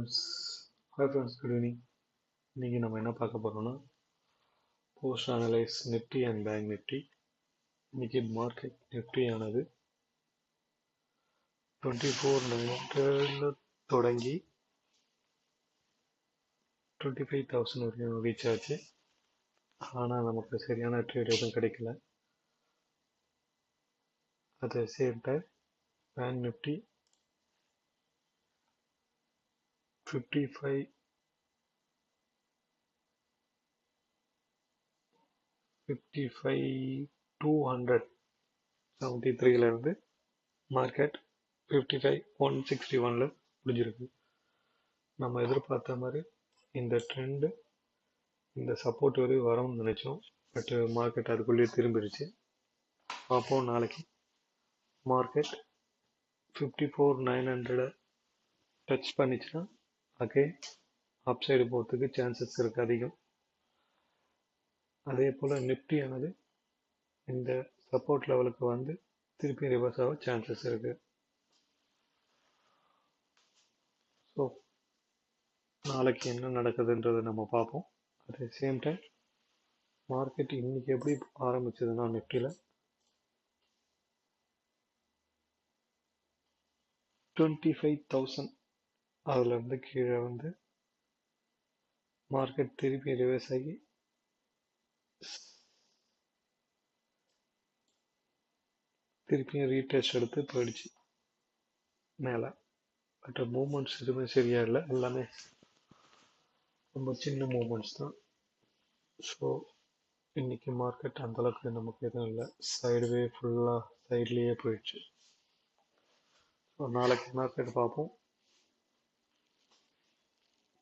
Friends hi friends good evening இன்றைக்கி நம்ம என்ன பார்க்க போகிறோம்னா post analyse Nifty and Bank Nifty இன்றைக்கி மார்க்கெட் நிஃப்டி ஆனது டுவெண்ட்டி ஃபோர் நைன்ல தொடங்கி டுவெண்ட்டி ஃபைவ் தௌசண்ட் வரைக்கும் ரீச் ஆச்சு. ஆனால் நமக்கு சரியான ட்ரேட் எதுவும் கிடைக்கல. At the same time Bank Nifty fifty five fifty five two hundred seventy த்ரீலேருந்து market fifty five one sixty ஒனில் முடிஞ்சிருக்கு. நம்ம எதிர்பார்த்த மாதிரி இந்த ட்ரெண்டு இந்த சப்போர்ட் வரையும் வரும்னு நினச்சோம். பட் மார்க்கெட் அதுக்குள்ளேயே திரும்பிடுச்சு பார்ப்போம் நாளைக்கு. மார்க்கெட் ஃபிஃப்டி ஃபோர் நைன் ஹண்ட்ரடை டச் பண்ணிச்சுன்னா ஓகே? அப் சைடு போகிறதுக்கு சான்சஸ் இருக்குது அதிகம். அதே போல் நிஃப்டியானது இந்த சப்போர்ட் லெவலுக்கு வந்து திருப்பி ரிவர்ஸ் ஆக சான்சஸ் இருக்குது ஸோ நாளைக்கு என்ன நடக்குதுன்றதை நம்ம பார்ப்போம். At the same time market இன்னைக்கு எப்படி ஆரம்பிச்சதுன்னா நிஃப்டியில் டுவெண்ட்டி ஃபைவ் தௌசண்ட் அதுலேருந்து கீழே வந்து மார்க்கெட் திருப்பி ரிவர்ஸ் ஆகி திருப்பியும் ரீடெஸ்ட் எடுத்து போயிடுச்சு. மேலே. பட் மூமெண்ட்ஸ் எதுவுமே சரியாக இல்லை. எல்லாமே ரொம்ப சின்ன மூமெண்ட்ஸ் தான். ஸோ இன்னைக்கு மார்க்கெட் அந்தளவுக்கு நமக்கு எதுவும் இல்லை. சைடுவே ஃபுல்லாக சைட்லேயே போயிடுச்சு. ஸோ நாளைக்கு மார்க்கெட் பார்ப்போம்.